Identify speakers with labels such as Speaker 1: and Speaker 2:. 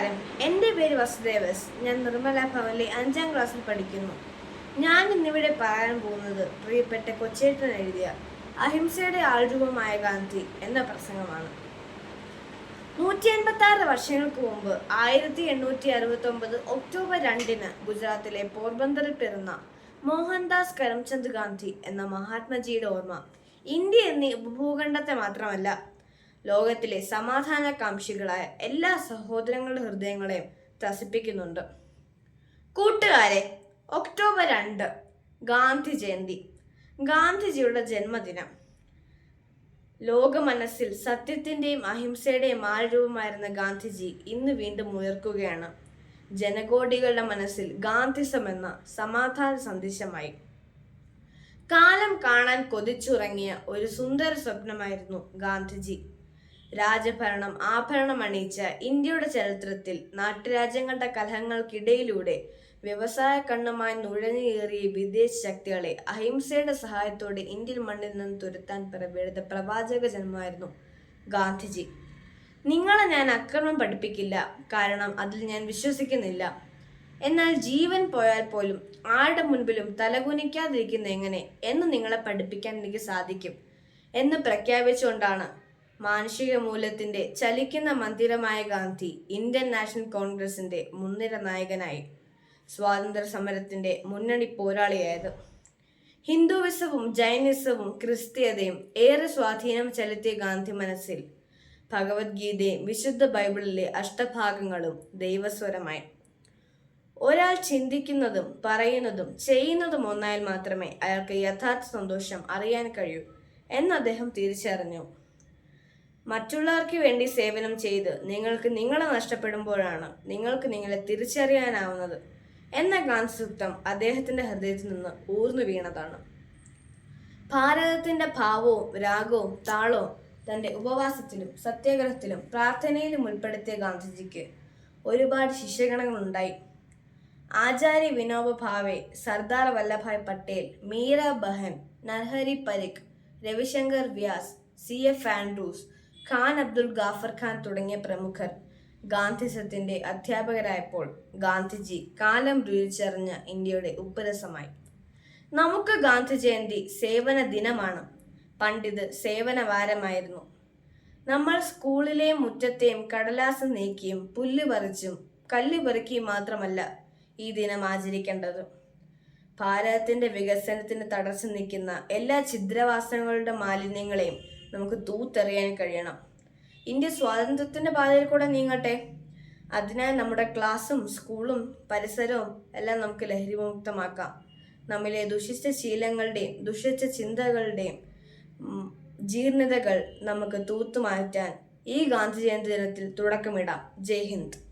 Speaker 1: നമസ്കാരം. എന്റെ പേര് വസുദേവസ്. ഞാൻ നിർമ്മല ഭവനിലെ അഞ്ചാം ക്ലാസ്സിൽ പഠിക്കുന്നു. ഞാൻ ഇന്നിവിടെ പറയാൻ പോകുന്നത് പ്രിയപ്പെട്ട കൊച്ചേട്ടൻ എഴുതിയ അഹിംസയുടെ ആൾരൂപമായ ഗാന്ധി എന്ന പ്രസംഗമാണ്. നൂറ്റി എൺപത്തി ആറ് വർഷങ്ങൾക്ക് മുമ്പ് ആയിരത്തി എണ്ണൂറ്റി അറുപത്തി ഒമ്പത് ഒക്ടോബർ രണ്ടിന് ഗുജറാത്തിലെ പോർബന്ദറിൽ പിറന്ന മോഹൻദാസ് കരംചന്ദ് ഗാന്ധി എന്ന മഹാത്മജിയുടെ ഓർമ്മ ഇന്ത്യ എന്നീ ഉപഭൂഖണ്ഡത്തെ മാത്രമല്ല ലോകത്തിലെ സമാധാനകാംക്ഷികളായ എല്ലാ സഹോദരങ്ങളുടെ ഹൃദയങ്ങളെയും ത്രസിപ്പിക്കുന്നുണ്ട്. കൂട്ടുകാരെ ഒക്ടോബർ രണ്ട് ഗാന്ധി ജയന്തി. ഗാന്ധിജിയുടെ ജന്മദിനം. ലോക മനസ്സിൽ സത്യത്തിന്റെയും അഹിംസയുടെയും ആരൂപമായിരുന്ന ഗാന്ധിജി ഇന്ന് വീണ്ടും ഉയർക്കുകയാണ്. ജനകോടികളുടെ മനസ്സിൽ ഗാന്ധിസം എന്ന സമാധാന സന്ദേശമായി. കാലം കാണാൻ കൊതിച്ചുറങ്ങിയ ഒരു സുന്ദര സ്വപ്നമായിരുന്നു ഗാന്ധിജി. രാജഭരണം ആഭരണം അണിയിച്ച ഇന്ത്യയുടെ ചരിത്രത്തിൽ നാട്ടുരാജ്യങ്ങളുടെ കലഹങ്ങൾക്കിടയിലൂടെ വ്യവസായ കണ്ണുമായി നുഴഞ്ഞു കയറിയ വിദേശ ശക്തികളെ അഹിംസയുടെ സഹായത്തോടെ ഇന്ത്യൻ മണ്ണിൽ നിന്ന് തുരത്താൻ പിറവിയെടുത്ത പ്രവാചക ജന്മമായിരുന്നു ഗാന്ധിജി. നിങ്ങളെ ഞാൻ അക്രമം പഠിപ്പിക്കില്ല കാരണം അതിൽ ഞാൻ വിശ്വസിക്കുന്നില്ല. എന്നാൽ ജീവൻ പോയാൽ പോലും ആരുടെ മുൻപിലും തലകുനിക്കാതിരിക്കുന്ന എങ്ങനെ എന്ന് നിങ്ങളെ പഠിപ്പിക്കാൻ എനിക്ക് സാധിക്കും എന്ന് പ്രഖ്യാപിച്ചുകൊണ്ടാണ് മാനുഷിക മൂല്യത്തിന്റെ ചലിക്കുന്ന മന്ദിരമായ ഗാന്ധി ഇന്ത്യൻ നാഷണൽ കോൺഗ്രസിന്റെ മുൻനിര നായകനായി സ്വാതന്ത്ര്യ സമരത്തിന്റെ മുന്നണി പോരാളിയായത്. ഹിന്ദുവിസവും ജൈനിസവും ക്രിസ്തീയതയും ഏറെ സ്വാധീനം ചെലുത്തിയ ഗാന്ധി മനസ്സിൽ ഭഗവത്ഗീതയും വിശുദ്ധ ബൈബിളിലെ അഷ്ടഭാഗങ്ങളും ദൈവസ്വരമായി. ഒരാൾ ചിന്തിക്കുന്നതും പറയുന്നതും ചെയ്യുന്നതും ഒന്നായാൽ മാത്രമേ അയാൾക്ക് യഥാർത്ഥ സന്തോഷം അറിയാൻ കഴിയൂ എന്ന് അദ്ദേഹം തിരിച്ചറിഞ്ഞു. മറ്റുള്ളവർക്ക് വേണ്ടി സേവനം ചെയ്ത് നിങ്ങൾക്ക് നിങ്ങളെ നഷ്ടപ്പെടുമ്പോഴാണ് നിങ്ങൾക്ക് നിങ്ങളെ തിരിച്ചറിയാനാവുന്നത്. എന്ന ഗാന്ധി അദ്ദേഹത്തിന്റെ ഹൃദയത്തിൽ നിന്ന് ഊർന്നു വീണതാണ്. ഭാരതത്തിന്റെ ഭാവവും രാഗവും താളവും തന്റെ ഉപവാസത്തിലും സത്യാഗ്രഹത്തിലും പ്രാർത്ഥനയിലും ഉൾപ്പെടുത്തിയ ഗാന്ധിജിക്ക് ഒരുപാട് ശിഷ്യഗണങ്ങളുണ്ടായി. Acharya Vinoba Bhave Sardar Vallabhbhai Patel Meera Behn Narhari Parikh Ravishankar Vyas C F Andrews Khan Abdul Ghaffar Khan തുടങ്ങിയ പ്രമുഖർ ഗാന്ധിസത്തിന്റെ അധ്യാപകരായപ്പോൾ ഗാന്ധിജി കാലം രുചിച്ചറിഞ്ഞ ഇന്ത്യയുടെ ഉപ്പരസമായി. നമുക്ക് ഗാന്ധി ജയന്തി സേവന ദിനമാണ്. പണ്ടിത് സേവന വാരമായിരുന്നു. നമ്മൾ സ്കൂളിലെ മുറ്റത്തെയും കടലാസ് നീക്കിയും പുല്ല് പറിച്ചും കല്ല് പെറുക്കിയും മാത്രമല്ല ഈ ദിനം ആചരിക്കേണ്ടത്. ഭാരതത്തിന്റെ വികസനത്തിന് തടസ്സം നിൽക്കുന്ന എല്ലാ ഛിദ്രവാസനകളുടെ മാലിന്യങ്ങളെയും നമുക്ക് തൂത്തെറിയാൻ കഴിയണം. ഇന്ത്യ സ്വാതന്ത്ര്യത്തിന്റെ പാതയിൽ കൂടെ നീങ്ങട്ടെ. അതിനായി നമ്മുടെ ക്ലാസ്സും സ്കൂളും പരിസരവും എല്ലാം നമുക്ക് ലഹരിമുക്തമാക്കാം. നമ്മിലെ ദുഷിച്ച ശീലങ്ങളുടെയും ദുഷിച്ച ചിന്തകളുടെയും ജീർണതകൾ നമുക്ക് തൂത്തുമാറ്റാൻ ഈ ഗാന്ധി ജയന്തി ദിനത്തിൽ തുടക്കമിടാം. ജയ് ഹിന്ദ്.